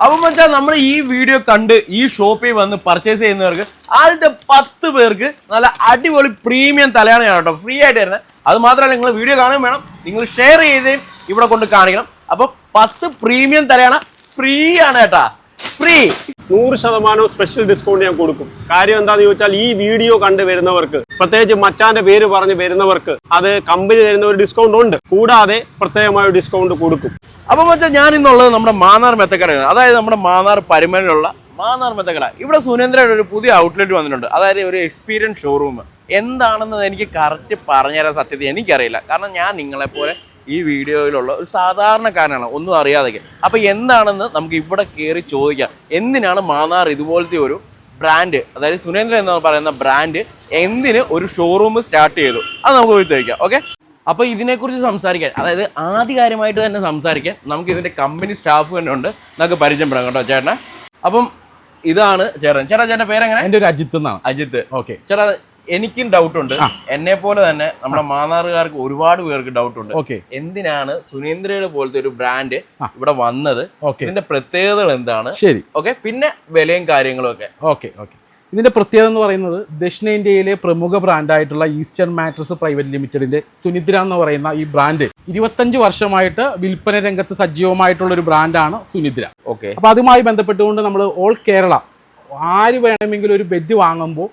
അപ്പം വെച്ചാൽ നമ്മൾ ഈ വീഡിയോ കണ്ട് ഈ ഷോപ്പിൽ വന്ന് പർച്ചേസ് ചെയ്യുന്നവർക്ക് ആദ്യത്തെ പത്ത് പേർക്ക് നല്ല അടിപൊളി പ്രീമിയം തലയാണയാണ് കേട്ടോ. ഫ്രീ ആയിട്ട് തരുന്നത്. അത് മാത്രമല്ല നിങ്ങൾ വീഡിയോ കാണുകയും വേണം. നിങ്ങൾ ഷെയർ ചെയ്തേയും ഇവിടെ കൊണ്ട് കാണിക്കണം. അപ്പം പത്ത് പ്രീമിയം തലയാണ. ഫ്രീ ആണ് കേട്ടാ. ഫ്രീ നൂറ് ശതമാനവും സ്പെഷ്യൽ ഡിസ്കൗണ്ട് ഞാൻ കൊടുക്കും. കാര്യം എന്താന്ന് ചോദിച്ചാൽ ഈ വീഡിയോ കണ്ട് വരുന്നവർക്ക് പ്രത്യേകിച്ച് മച്ചാന്റെ പേര് പറഞ്ഞ് വരുന്നവർക്ക് അത് കമ്പനി തരുന്ന ഒരു ഡിസ്കൗണ്ട് ഉണ്ട്. കൂടാതെ പ്രത്യേകമായ ഡിസ്കൗണ്ട് കൊടുക്കും. അപ്പോൾ മച്ചാ ഞാൻ ഇന്നുള്ളത് നമ്മുടെ മാന്നാർ മെത്തക്കടയാണ്. അതായത് നമ്മുടെ മാന്നാർ പരിമലുള്ള മാന്നാർ മെത്തക്കട. ഇവിടെ സുനേന്ദ്രയുടെ ഒരു പുതിയ ഔട്ട്ലെറ്റ് വന്നിട്ടുണ്ട്. അതായത് ഒരു എക്സ്പീരിയൻസ് ഷോറൂം എന്താണെന്ന് എനിക്ക് കറക്റ്റ് പറഞ്ഞുതരാൻ സത്യത എനിക്കറിയില്ല. കാരണം ഞാൻ നിങ്ങളെപ്പോലെ ഈ വീഡിയോയിലുള്ള ഒരു സാധാരണക്കാരനാണ് ഒന്നും അറിയാതെ അപ്പോൾ എന്താണെന്ന് നമുക്ക് ഇവിടെ കയറി ചോദിക്കാം. എന്തിനാണ് മാന്നാർ ഇതുപോലത്തെ ഒരു ബ്രാൻഡ് അതായത് സുരേന്ദ്രൻ എന്ന് പറയുന്ന ബ്രാൻഡ് എന്തിന് ഒരു ഷോറൂം സ്റ്റാർട്ട് ചെയ്തു? അത് നമുക്ക് ചോദിക്കാം ഓക്കെ അപ്പോൾ ഇതിനെക്കുറിച്ച് സംസാരിക്കാൻ അതായത് ആധികാരികമായിട്ട് തന്നെ സംസാരിക്കാൻ നമുക്ക് ഇതിന്റെ കമ്പനി സ്റ്റാഫ് തന്നെ ഉണ്ട്. നമുക്ക് പരിചയപ്പെടാം കേട്ടോ ചേട്ടനെ. അപ്പം ഇതാണ് ചേട്ടൻ. ചേട്ടാ ചേട്ടന്റെ പേരെങ്ങനെ? എന്റെ ഒരു അജിത്ത് എന്നാണ്. അജിത്ത്. ഓക്കെ. ചേട്ടാ എനിക്കും ഡൗട്ട് ഉണ്ട്. എന്നെ പോലെ തന്നെ നമ്മുടെ മാന്നാറുകാർക്ക് ഒരുപാട് പേർക്ക് ഡൗട്ട് ഉണ്ട്. ഓക്കെ. എന്തിനാണ് സുനേന്ദ്രയുടെ പോലത്തെ ഒരു ബ്രാൻഡ് ഇവിടെ വന്നത്? ഇതിന്റെ പ്രത്യേകതകൾ എന്താണ്? ശരി. ഓക്കെ പിന്നെ വിലയും കാര്യങ്ങളും ഒക്കെ ഓക്കെ ഓക്കെ. ഇതിന്റെ പ്രത്യേകത എന്ന് പറയുന്നത് ദക്ഷിണേന്ത്യയിലെ പ്രമുഖ ബ്രാൻഡായിട്ടുള്ള ഈസ്റ്റേൺ മാട്രസ് പ്രൈവറ്റ് ലിമിറ്റഡിന്റെ സുനിദ്ര എന്ന് പറയുന്ന ഈ ബ്രാൻഡ് ഇരുപത്തഞ്ച് വർഷമായിട്ട് വിൽപ്പന രംഗത്ത് സജീവമായിട്ടുള്ള ഒരു ബ്രാൻഡാണ് സുനിദ്ര. ഓക്കെ. അപ്പൊ അതുമായി ബന്ധപ്പെട്ടുകൊണ്ട് നമ്മൾ ഓൾ കേരള ആര് വേണമെങ്കിലും ഒരു ബെഡ് വാങ്ങുമ്പോൾ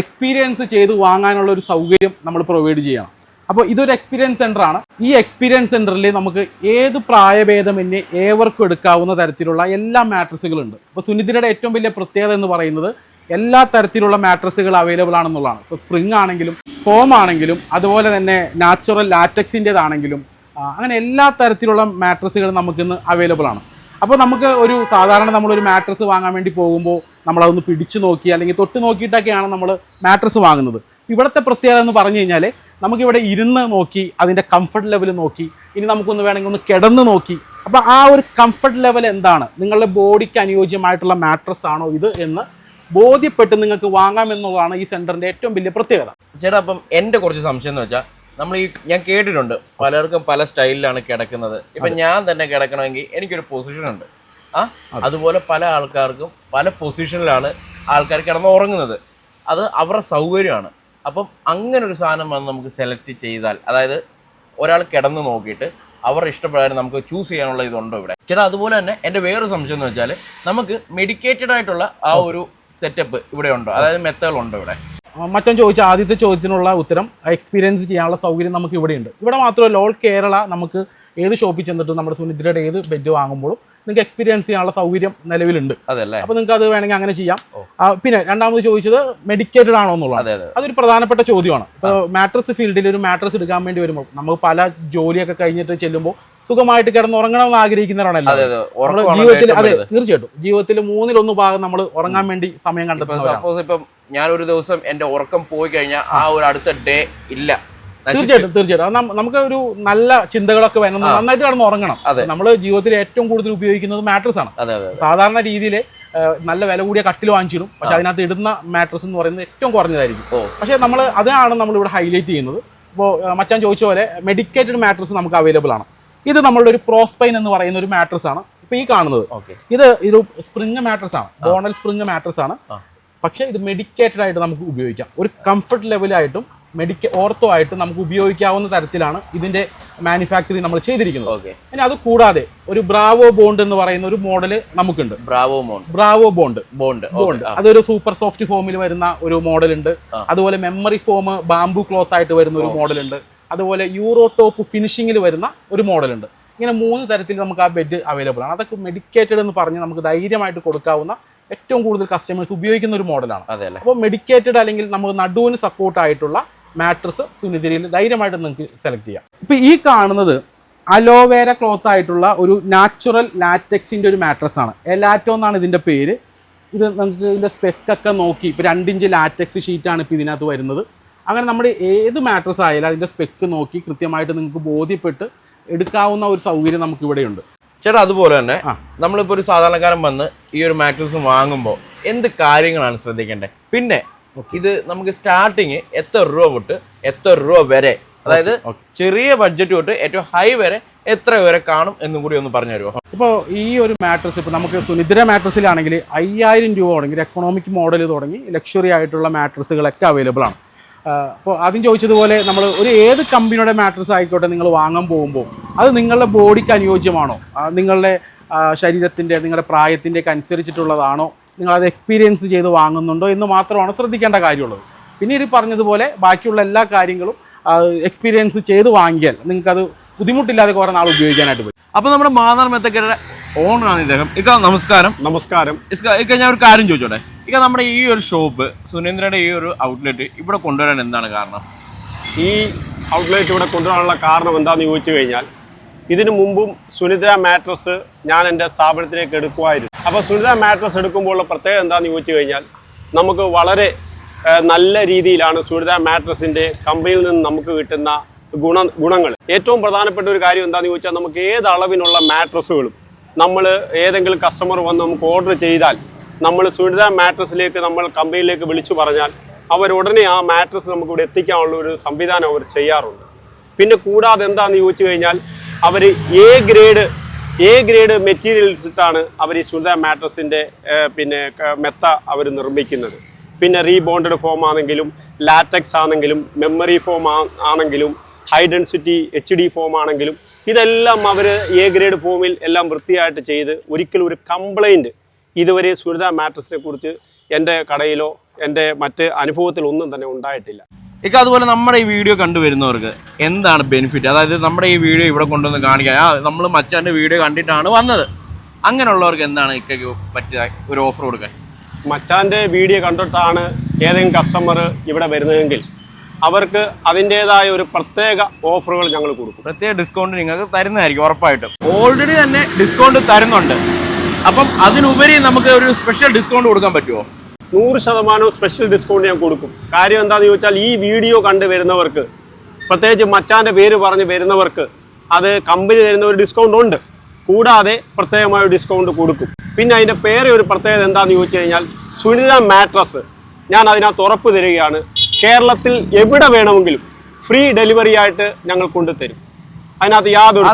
എക്സ്പീരിയൻസ് ചെയ്ത് വാങ്ങാനുള്ള ഒരു സൗകര്യം നമ്മൾ പ്രൊവൈഡ് ചെയ്യണം. അപ്പോൾ ഇതൊരു എക്സ്പീരിയൻസ് സെന്റർ ആണ്. ഈ എക്സ്പീരിയൻസ് സെന്ററിൽ നമുക്ക് ഏത് പ്രായഭേദമന്യേ ഏവർക്കും എടുക്കാവുന്ന തരത്തിലുള്ള എല്ലാ മാട്രസുകളുണ്ട് അപ്പോൾ സുനിതിരയുടെ ഏറ്റവും വലിയ പ്രത്യേകത എന്ന് പറയുന്നത് എല്ലാ തരത്തിലുള്ള മാട്രസുകൾ അവൈലബിൾ ആണെന്നുള്ളതാണ്. ഇപ്പോൾ സ്പ്രിംഗ് ആണെങ്കിലും ഫോം ആണെങ്കിലും അതുപോലെ തന്നെ നാച്ചുറൽ ലാറ്റക്സിന്റെതാണെങ്കിലും അങ്ങനെ എല്ലാ തരത്തിലുള്ള മാട്രസുകൾ നമുക്കിന്ന് അവൈലബിൾ ആണ്. അപ്പോൾ നമുക്ക് ഒരു സാധാരണ നമ്മളൊരു മാട്രസ് വാങ്ങാൻ വേണ്ടി പോകുമ്പോൾ നമ്മളതൊന്ന് പിടിച്ചു നോക്കി അല്ലെങ്കിൽ തൊട്ട് നോക്കിയിട്ടൊക്കെയാണ് നമ്മൾ മാട്രസ് വാങ്ങുന്നത്. ഇവിടുത്തെ പ്രത്യേകത എന്ന് പറഞ്ഞു കഴിഞ്ഞാൽ നമുക്കിവിടെ ഇരുന്ന് നോക്കി അതിന്റെ കംഫർട്ട് ലെവൽ നോക്കി ഇനി നമുക്കൊന്ന് വേണമെങ്കിൽ ഒന്ന് കിടന്ന് നോക്കി. അപ്പോൾ ആ ഒരു കംഫർട്ട് ലെവൽ എന്താണ്? നിങ്ങളുടെ ബോഡിക്ക് അനുയോജ്യമായിട്ടുള്ള മാട്രസ് ആണോ ഇത് എന്ന് ബോധ്യപ്പെട്ട് നിങ്ങൾക്ക് വാങ്ങാമെന്നുള്ളതാണ് ഈ സെന്ററിന്റെ ഏറ്റവും വലിയ പ്രത്യേകത. ചേട്ടാ അപ്പം എന്റെ കുറച്ച് സംശയം എന്ന് വെച്ചാൽ നമ്മൾ ഈ ഞാൻ കേട്ടിട്ടുണ്ട് പലർക്കും പല സ്റ്റൈലിലാണ് കിടക്കുന്നത്. ഇപ്പം ഞാൻ തന്നെ കിടക്കണമെങ്കിൽ എനിക്കൊരു പൊസിഷൻ ഉണ്ട്. അതുപോലെ പല ആൾക്കാർക്കും പല പൊസിഷനിലാണ് ആൾക്കാർ കിടന്ന് ഉറങ്ങുന്നത്. അത് അവരുടെ സൗകര്യമാണ്. അപ്പം അങ്ങനെ ഒരു സാധനം വന്ന് നമുക്ക് സെലക്ട് ചെയ്താൽ അതായത് ഒരാൾ കിടന്ന് നോക്കിയിട്ട് അവരുടെ ഇഷ്ടപ്രകാരം നമുക്ക് ചൂസ് ചെയ്യാനുള്ള ഇതുണ്ടോ ഇവിടെ? ചേട്ടാ അതുപോലെ തന്നെ എന്റെ വേറൊരു സംശയം എന്ന് വെച്ചാൽ നമുക്ക് മെഡിക്കേറ്റഡ് ആയിട്ടുള്ള ആ ഒരു സെറ്റപ്പ് ഇവിടെ ഉണ്ടോ? അതായത് മെത്തകളുണ്ടോ ഇവിടെ? മച്ചാൻ ചോദിച്ച ആദ്യത്തെ ചോദ്യത്തിനുള്ള ഉത്തരം എക്സ്പീരിയൻസ് ചെയ്യാനുള്ള സൗകര്യം നമുക്ക് ഇവിടെ ഉണ്ട് ഇവിടെ മാത്രമല്ല ഓൾ കേരള നമുക്ക് ഏത് ഷോപ്പിൽ ചെന്നിട്ടും നമ്മുടെ സുനിദ്രയുടെ ഏത് ബെഡ് വാങ്ങുമ്പോഴും നിങ്ങൾക്ക് എക്സ്പീരിയൻസ് ചെയ്യാനുള്ള സൗകര്യം നിലവിലുണ്ട്. അതല്ലേ? അപ്പോൾ നിങ്ങൾക്ക് അത് വേണമെങ്കിൽ അങ്ങനെ ചെയ്യാം. പിന്നെ രണ്ടാമത് ചോദിച്ചത് മെഡിക്കേറ്റഡ് ആണോ എന്നുള്ളത് അതെ അതെ അതൊരു പ്രധാനപ്പെട്ട ചോദ്യമാണ്. ഇപ്പോൾ മാട്രസ് ഫീൽഡിൽ ഒരു മാട്രസ് എടുക്കാൻ വേണ്ടി വരുമ്പോൾ നമുക്ക് പല ജോലിയൊക്കെ കഴിഞ്ഞിട്ട് ചെല്ലുമ്പോൾ സുഖമായിട്ട് കിടന്ന് ഉറങ്ങണമെന്ന് ആഗ്രഹിക്കുന്നവരാണല്ലോ. ജീവിതത്തിൽ അതെ. തീർച്ചയായിട്ടും. ജീവിതത്തിൽ മൂന്നിലൊന്ന് ഭാഗം നമ്മൾ ഉറങ്ങാൻ വേണ്ടി സമയം കണ്ടെത്തുന്നത് സപ്പോസ് ഇപ്പം ഞാൻ ഒരു ദിവസം എന്റെ ഉറക്കം പോയി കഴിഞ്ഞാൽ ആ ഒരു അടുത്ത ഡേ ഇല്ല. തീർച്ചയായിട്ടും തീർച്ചയായിട്ടും. അത് നമുക്ക് ഒരു നല്ല ചിന്തകളൊക്കെ വേണം. നന്നായിട്ട് കിടന്ന് ഉറങ്ങണം. നമ്മൾ ജീവിതത്തിൽ ഏറ്റവും കൂടുതൽ ഉപയോഗിക്കുന്നത് മാട്രസ് ആണ്. സാധാരണ രീതിയിൽ നല്ല വില കൂടിയ കട്ടിൽ വാങ്ങിച്ചിടും. പക്ഷെ അതിനകത്ത് ഇടുന്ന മാട്രസ് എന്ന് പറയുന്നത് ഏറ്റവും കുറഞ്ഞതായിരിക്കും. പക്ഷേ നമ്മൾ അതാണ് നമ്മൾ ഇവിടെ ഹൈലൈറ്റ് ചെയ്യുന്നത് ഇപ്പോൾ മച്ചാൻ ചോദിച്ച പോലെ മെഡിക്കേറ്റഡ് മാട്രസ് നമുക്ക് അവൈലബിൾ ആണ്. ഇത് നമ്മളുടെ ഒരു പ്രോസ്പൈൻ എന്ന് പറയുന്ന ഒരു മാട്രസ് ആണ് ഇപ്പോൾ ഈ കാണുന്നത്. ഇത് ഒരു സ്പ്രിങ് മാട്രസ് ആണ്. ബോണൽ സ്പ്രിങ് മാട്രസ് ആണ്. പക്ഷേ ഇത് മെഡിക്കേറ്റഡ് ആയിട്ട് നമുക്ക് ഉപയോഗിക്കാം. ഒരു കംഫർട്ട് ലെവലായിട്ടും മെഡിക്ക ഓർത്തോ ആയിട്ട് നമുക്ക് ഉപയോഗിക്കാവുന്ന തരത്തിലാണ് ഇതിന്റെ മാനുഫാക്ചറിങ് നമ്മൾ ചെയ്തിരിക്കുന്നത്. ഓക്കെ. ഇനി അത് കൂടാതെ ഒരു ബ്രാവോ ബോണ്ട് എന്ന് പറയുന്ന ഒരു മോഡൽ നമുക്കുണ്ട്. ബ്രാവോ മോണ്ട് ബ്രാവോ ബോണ്ട് ബോണ്ട് ബോണ്ട് അതൊരു സൂപ്പർ സോഫ്റ്റ് ഫോമിൽ വരുന്ന ഒരു മോഡൽ ഉണ്ട്. അതുപോലെ മെമ്മറി ഫോം ബാംബു ക്ലോത്ത് ആയിട്ട് വരുന്ന ഒരു മോഡൽ ഉണ്ട്. അതുപോലെ യൂറോ ടോപ്പ് ഫിനിഷിങ്ങിൽ വരുന്ന ഒരു മോഡൽ ഉണ്ട്. ഇങ്ങനെ മൂന്ന് തരത്തിൽ നമുക്ക് ആ ബെഡ് അവൈലബിൾ ആണ്. അതൊക്കെ മെഡിക്കേറ്റഡ് എന്ന് പറഞ്ഞ് നമുക്ക് ധൈര്യമായിട്ട് കൊടുക്കാവുന്ന ഏറ്റവും കൂടുതൽ കസ്റ്റമേഴ്സ് ഉപയോഗിക്കുന്ന ഒരു മോഡലാണ് അതെ അല്ലേ? അപ്പോൾ മെഡിക്കേറ്റഡ് അല്ലെങ്കിൽ നമുക്ക് നടുവിന് സപ്പോർട്ട് ആയിട്ടുള്ള മാട്രസ് സുനിതിരിയിൽ ധൈര്യമായിട്ട് നിങ്ങൾക്ക് സെലക്ട് ചെയ്യാം. ഇപ്പൊ ഈ കാണുന്നത് അലോവേര ക്ലോത്ത് ആയിട്ടുള്ള ഒരു നാച്ചുറൽ ലാറ്റക്സിന്റെ ഒരു മാട്രസ് ആണ്. എലാറ്റോ എന്നാണ് ഇതിന്റെ പേര്. ഇത് നമുക്ക് ഇതിന്റെ സ്പെക്കൊക്കെ നോക്കി ഇപ്പൊ രണ്ടിഞ്ച് ലാറ്റക്സ് ഷീറ്റാണ് ഇപ്പൊ ഇതിനകത്ത് വരുന്നത്. അങ്ങനെ നമ്മുടെ ഏത് മാട്രസ് ആയാലും അതിന്റെ സ്പെക്ക് നോക്കി കൃത്യമായിട്ട് നിങ്ങൾക്ക് ബോധ്യപ്പെട്ട് എടുക്കാവുന്ന ഒരു സൗകര്യം നമുക്ക് ഇവിടെയുണ്ട്. ചേട്ടാ അതുപോലെ തന്നെ നമ്മളിപ്പോൾ നമ്മളിപ്പോ ഒരു സാധാരണക്കാരൻ വന്ന് ഈ ഒരു മാട്രസ് വാങ്ങുമ്പോൾ എന്ത് കാര്യങ്ങളാണ് ശ്രദ്ധിക്കേണ്ടത്? പിന്നെ ഇത് നമുക്ക് സ്റ്റാർട്ടിങ് എത്ര രൂപ തൊട്ട് എത്ര രൂപ വരെ അതായത് ചെറിയ ബഡ്ജറ്റ് തൊട്ട് ഏറ്റവും ഹൈ വരെ എത്ര വരെ കാണും എന്നും കൂടി ഒന്ന് പറഞ്ഞു തരുമോ ഇപ്പോൾ ഈ ഒരു മാട്രസ് ഇപ്പോൾ നമുക്ക് സുനിദ്ര മാട്രസിലാണെങ്കിൽ അയ്യായിരം രൂപ തുടങ്ങി എക്കണോമിക് മോഡൽ തുടങ്ങി ലക്ഷറി ആയിട്ടുള്ള മാട്രസുകളൊക്കെ അവൈലബിൾ ആണ്. അപ്പോൾ ആദ്യം ചോദിച്ചതുപോലെ നമ്മൾ ഒരു ഏത് കമ്പനിയുടെ മാട്രസ് ആയിക്കോട്ടെ നിങ്ങൾ വാങ്ങാൻ പോകുമ്പോൾ അത് നിങ്ങളുടെ ബോഡിക്ക് അനുയോജ്യമാണോ? നിങ്ങളുടെ ശരീരത്തിന്റെ നിങ്ങളുടെ പ്രായത്തിന്റെ ഒക്കെ അനുസരിച്ചിട്ടുള്ളതാണോ? നിങ്ങളത് എക്സ്പീരിയൻസ് ചെയ്ത് വാങ്ങുന്നുണ്ടോ എന്ന് മാത്രമാണ് ശ്രദ്ധിക്കേണ്ട കാര്യമുള്ളത്. പിന്നീട് പറഞ്ഞതുപോലെ ബാക്കിയുള്ള എല്ലാ കാര്യങ്ങളും എക്സ്പീരിയൻസ് ചെയ്ത് വാങ്ങിയാൽ നിങ്ങൾക്കത് ബുദ്ധിമുട്ടില്ലാതെ കുറേ നാൾ ഉപയോഗിക്കാനായിട്ട് പറ്റും. അപ്പോൾ നമ്മുടെ മാന്നാർ മെത്തക്കരുടെ ഓണറാണ് ഇദ്ദേഹം. ഇക്ക നമസ്കാരം. നമസ്കാരം. ഇക്ക ഞാൻ ഒരു കാര്യം ചോദിച്ചോട്ടെ? ഇക്ക നമ്മുടെ ഈ ഒരു ഷോപ്പ് സുനേന്ദ്രയുടെ ഈ ഒരു ഔട്ട്ലെറ്റ് ഇവിടെ കൊണ്ടുവരാൻ എന്താണ് കാരണം? ഈ ഔട്ട്ലെറ്റ് ഇവിടെ കൊണ്ടുവരാനുള്ള കാരണം എന്താണെന്ന് ചോദിച്ചു കഴിഞ്ഞാൽ ഇതിനു മുമ്പും സുനിത മാട്രസ് ഞാൻ എന്റെ സ്ഥാപനത്തിലേക്ക് എടുക്കുമായിരുന്നു. അപ്പോൾ സുനിത മാട്രസ് എടുക്കുമ്പോഴുള്ള പ്രത്യേകത എന്താണെന്ന് ചോദിച്ചു കഴിഞ്ഞാൽ നമുക്ക് വളരെ നല്ല രീതിയിലാണ് സുനിത മാട്രസിന്റെ കമ്പനിയിൽ നിന്ന് നമുക്ക് കിട്ടുന്ന ഗുണ ഗുണങ്ങൾ. ഏറ്റവും പ്രധാനപ്പെട്ട ഒരു കാര്യം എന്താണെന്ന് ചോദിച്ചാൽ നമുക്ക് ഏത് അളവിനുള്ള മാട്രസുകളും നമ്മൾ ഏതെങ്കിലും കസ്റ്റമർ വന്ന് നമുക്ക് ഓർഡർ ചെയ്താൽ നമ്മൾ സുനിത മാട്രസിലേക്ക് നമ്മൾ കമ്പനിയിലേക്ക് വിളിച്ചു പറഞ്ഞാൽ അവർ ഉടനെ ആ മാട്രസ് നമുക്ക് ഇവിടെ എത്തിക്കാനുള്ള ഒരു സംവിധാനം അവർ ചെയ്യാറുണ്ട്. പിന്നെ കൂടാതെ എന്താണെന്ന് ചോദിച്ചു കഴിഞ്ഞാൽ അവർ A grade A grade materials ഇട്ടാണ് അവർ ഈ സുനിത മാട്രസിന്റെ പിന്നെ മെത്ത അവർ നിർമ്മിക്കുന്നത്. പിന്നെ റീബോണ്ടഡ് ഫോം ആണെങ്കിലും ലാറ്റക്സ് ആണെങ്കിലും മെമ്മറി ഫോം ആണെങ്കിലും high density H D foam ആണെങ്കിലും ഇതെല്ലാം അവർ എ ഗ്രേഡ് ഫോമിൽ എല്ലാം വൃത്തിയായിട്ട് ചെയ്ത് ഒരിക്കലും ഒരു കംപ്ലൈന്റ് ഇതുവരെ സുനിത മാട്രസിനെ കുറിച്ച് എന്റെ കടയിലോ എന്റെ മറ്റ് അനുഭവത്തിലൊന്നും തന്നെ ഉണ്ടായിട്ടില്ല. ഇക്ക അതുപോലെ നമ്മുടെ ഈ വീഡിയോ കണ്ടുവരുന്നവർക്ക് എന്താണ് ബെനിഫിറ്റ് അതായത് നമ്മുടെ ഈ വീഡിയോ ഇവിടെ കൊണ്ടുവന്ന് കാണിക്കാൻ. ആ നമ്മൾ മച്ചാന്റെ വീഡിയോ കണ്ടിട്ടാണ് വന്നത്. അങ്ങനെയുള്ളവർക്ക് എന്താണ് ഇക്കയ്ക്ക് പറ്റിയ ഒരു ഓഫർ കൊടുക്കാൻ? മച്ചാന്റെ വീഡിയോ കണ്ടിട്ടാണ് ഏതെങ്കിലും കസ്റ്റമർ ഇവിടെ വരുന്നതെങ്കിൽ അവർക്ക് അതിന്റെതായ ഒരു പ്രത്യേക ഓഫറുകൾ ഞങ്ങൾ കൊടുക്കും. പ്രത്യേക ഡിസ്കൗണ്ട് നിങ്ങൾക്ക് തരുന്നതായിരിക്കും ഉറപ്പായിട്ടും. ഓൾറെഡി തന്നെ ഡിസ്കൗണ്ട് തരുന്നുണ്ട്. അപ്പം അതിനുപരി നമുക്ക് ഒരു സ്പെഷ്യൽ ഡിസ്കൗണ്ട് കൊടുക്കാൻ പറ്റുമോ നൂറ് ശതമാനവും സ്പെഷ്യൽ ഡിസ്കൗണ്ട് ഞാൻ കൊടുക്കും. കാര്യം എന്താണെന്ന് ചോദിച്ചാൽ ഈ വീഡിയോ കണ്ട് വരുന്നവർക്ക് പ്രത്യേകിച്ച് മച്ചാന്റെ പേര് പറഞ്ഞ് വരുന്നവർക്ക് അത് കമ്പനി തരുന്ന ഒരു ഡിസ്കൗണ്ട് ഉണ്ട്. കൂടാതെ പ്രത്യേകമായ ഡിസ്കൗണ്ട് കൊടുക്കും. പിന്നെ അതിന്റെ പേരെ ഒരു പ്രത്യേകത എന്താണെന്ന് ചോദിച്ചു കഴിഞ്ഞാൽ സുനിത മാട്രസ് ഞാൻ അതിനകത്ത് ഉറപ്പ് തരികയാണ് കേരളത്തിൽ എവിടെ വേണമെങ്കിലും ഫ്രീ ഡെലിവറി ആയിട്ട് ഞങ്ങൾ കൊണ്ടുതരും. അതിനകത്ത് യാതൊരു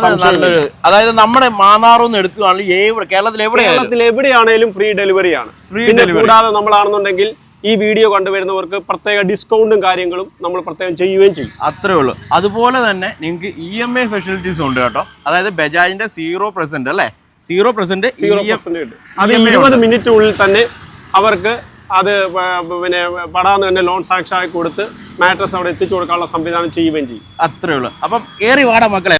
അതായത് നമ്മുടെ മാന്നാറൊന്നും എടുക്കുകയാണെങ്കിൽ എവിടെ കേരളത്തിൽ കേരളത്തിൽ എവിടെയാണേലും ഫ്രീ ഡെലിവറി ആണ്. Free പിന്നെ delivery. കൂടാതെ നമ്മളാണെന്നുണ്ടെങ്കിൽ ഈ വീഡിയോ കണ്ടുവരുന്നവർക്ക് പ്രത്യേക ഡിസ്കൗണ്ടും കാര്യങ്ങളും നമ്മൾ പ്രത്യേകം ചെയ്യുകയും ചെയ്യും. അത്രേ ഉള്ളൂ. അതുപോലെ തന്നെ നിങ്ങൾക്ക് ഇ എം ഐ ഫെസിലിറ്റീസ് ഉണ്ട് കേട്ടോ. അതായത് ബജാജിന്റെ സീറോ പെർസെന്റ് അല്ലേ? സീറോ പെർസെന്റ് സീറോ പെർസെന്റ് അത് ഇരുപത് മിനിറ്റിനുള്ളിൽ തന്നെ അവർക്ക് അത് പിന്നെ പടാന്ന് തന്നെ ലോൺ സാക്ഷായി കൊടുത്ത് മാട്രസ് അവിടെ എത്തിച്ചു കൊടുക്കാനുള്ള സംവിധാനം ചെയ്യുകയും ചെയ്യും. അത്രേ ഉള്ളൂ. അപ്പം ഏറി വാടാ മക്കളെ.